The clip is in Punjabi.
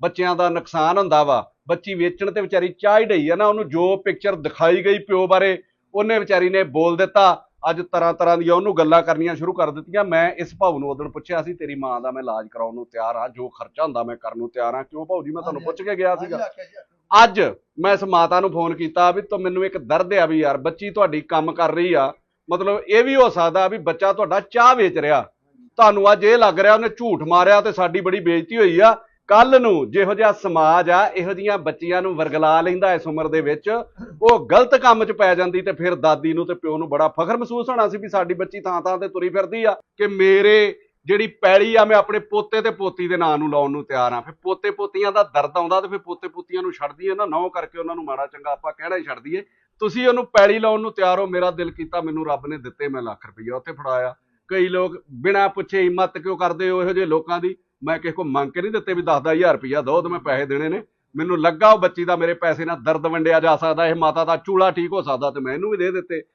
ਬੱਚਿਆਂ ਦਾ ਨੁਕਸਾਨ ਹੁੰਦਾ ਵਾ। ਬੱਚੀ ਵੇਚਣ ਤੇ ਵਿਚਾਰੀ ਚਾਹ ਹੀ ਡਈ ਆ ਨਾ ਉਹਨੂੰ ਜੋ ਪਿਕਚਰ ਦਿਖਾਈ ਗਈ ਪਿਓ ਬਾਰੇ ਉਹਨੇ ਵਿਚਾਰੀ ਨੇ ਬੋਲ ਦਿੱਤਾ। ਅੱਜ ਤਰ੍ਹਾਂ ਤਰ੍ਹਾਂ ਦੀਆਂ ਉਹਨੂੰ ਗੱਲਾਂ ਕਰਨੀਆਂ ਸ਼ੁਰੂ ਕਰ ਦਿੱਤੀਆਂ। ਮੈਂ ਇਸ ਭਾਊ ਨੂੰ ਉਦੋਂ ਪੁੱਛਿਆ ਸੀ ਤੇਰੀ ਮਾਂ ਦਾ ਮੈਂ ਇਲਾਜ ਕਰਾਉਣ ਨੂੰ ਤਿਆਰ ਆ ਜੋ ਖਰਚਾ ਹੁੰਦਾ ਮੈਂ ਕਰਨ ਨੂੰ ਤਿਆਰ ਆ। ਕਿਉਂ ਭਾਊ ਜੀ ਮੈਂ ਤੁਹਾਨੂੰ ਪੁੱਛ ਕੇ ਗਿਆ ਸੀਗਾ। ਅੱਜ ਮੈਂ ਇਸ ਮਾਤਾ ਨੂੰ ਫੋਨ ਕੀਤਾ ਵੀ ਤੂੰ ਮੈਨੂੰ ਇੱਕ ਦਰਦ ਆ ਵੀ ਯਾਰ ਬੱਚੀ ਤੁਹਾਡੀ ਕੰਮ ਕਰ ਰਹੀ ਆ। ਮਤਲਬ ਇਹ ਵੀ ਹੋ ਸਕਦਾ ਵੀ ਬੱਚਾ ਤੁਹਾਡਾ ਚਾਹ ਵੇਚ ਰਿਹਾ। ਤੁਹਾਨੂੰ ਅੱਜ ਇਹ ਲੱਗ ਰਿਹਾ ਉਹਨੇ ਝੂਠ ਮਾਰਿਆ ਤੇ ਸਾਡੀ ਬੜੀ ਬੇਇੱਜ਼ਤੀ ਹੋਈ ਆ। ਕੱਲ ਨੂੰ ਜਿਹੋ ਜਿਹਾ ਸਮਾਜ ਆ, ਇਹੋ ਜੀਆਂ ਬੱਚੀਆਂ ਨੂੰ ਵਰਗਲਾ ਲੈਂਦਾ ਇਸ ਉਮਰ ਦੇ ਵਿੱਚ, ਉਹ ਗਲਤ ਕੰਮ 'ਚ ਪੈ ਜਾਂਦੀ ਤੇ ਫਿਰ ਦਾਦੀ ਨੂੰ ਤੇ ਪਿਓ ਨੂੰ ਬੜਾ ਫਖਰ ਮਹਿਸੂਸ ਹੋਣਾ ਸੀ ਵੀ ਸਾਡੀ ਬੱਚੀ ਥਾਂ ਥਾਂ ਤੇ ਤੁਰੀ ਫਿਰਦੀ ਆ ਕਿ ਮੇਰੇ ਜਿਹੜੀ ਪੈਲੀ ਆ, ਮੈਂ ਆਪਣੇ ਪੋਤੇ ਤੇ ਪੋਤੀ ਦੇ ਨਾਂ ਨੂੰ ਲਾਉਣ ਨੂੰ ਤਿਆਰ ਆ। ਫਿਰ ਪੋਤੇ ਪੋਤੀਆਂ ਦਾ ਦਰਦ ਆਉਂਦਾ ਤੇ ਫਿਰ ਪੋਤੇ ਪੋਤੀਆਂ ਨੂੰ ਛੱਡਦੀ ਆ ਨਾ, ਨੌ ਕਰਕੇ ਉਹਨਾਂ ਨੂੰ ਮਾੜਾ ਚੰਗਾ ਆਪਾਂ ਕਹਿਣਾ ਹੀ ਛੱਡ ਦਈਏ ਤੁਸੀਂ ਉਹਨੂੰ ਪੈਲੀ ਲਾਉਣ ਨੂੰ ਤਿਆਰ ਹੋ, ਮੇਰਾ ਦਿਲ ਕੀਤਾ ਮੈਨੂੰ ਰੱਬ ਨੇ ਦਿੱਤੇ ਮੈਂ ਲੱਖ ਰੁਪਈਆ ਉੱਥੇ ਫੜਾਇਆ। ਕਈ ਲੋਕ ਬਿਨਾਂ ਪੁੱਛੇ ਹਿੰਮਤ ਕਿਉਂ ਕਰਦੇ ਹੋ, ਇਹੋ ਜਿਹੇ ਲੋਕਾਂ ਦੀ? ਮੈਂ ਕਿਸੇ ਕੋ ਮੰਗ ਕੇ ਨਹੀਂ ਦਿੱਤੇ ਵੀ 10-10000 ਰੁਪਇਆ ਦੋ ਤੇ ਮੈਂ ਪੈਸੇ ਦੇਣੇ ਨੇ। ਮੈਨੂੰ ਲੱਗਾ ਉਹ ਬੱਚੀ ਦਾ ਮੇਰੇ ਪੈਸੇ ਨਾਲ ਦਰਦ ਵੰਡਿਆ ਜਾ ਸਕਦਾ, ਇਹ ਮਾਤਾ ਦਾ ਚੂਲਾ ਠੀਕ ਹੋ ਸਕਦਾ ਤੇ ਮੈਂ ਇਹਨੂੰ ਵੀ ਦੇ ਦਿੱਤੇ।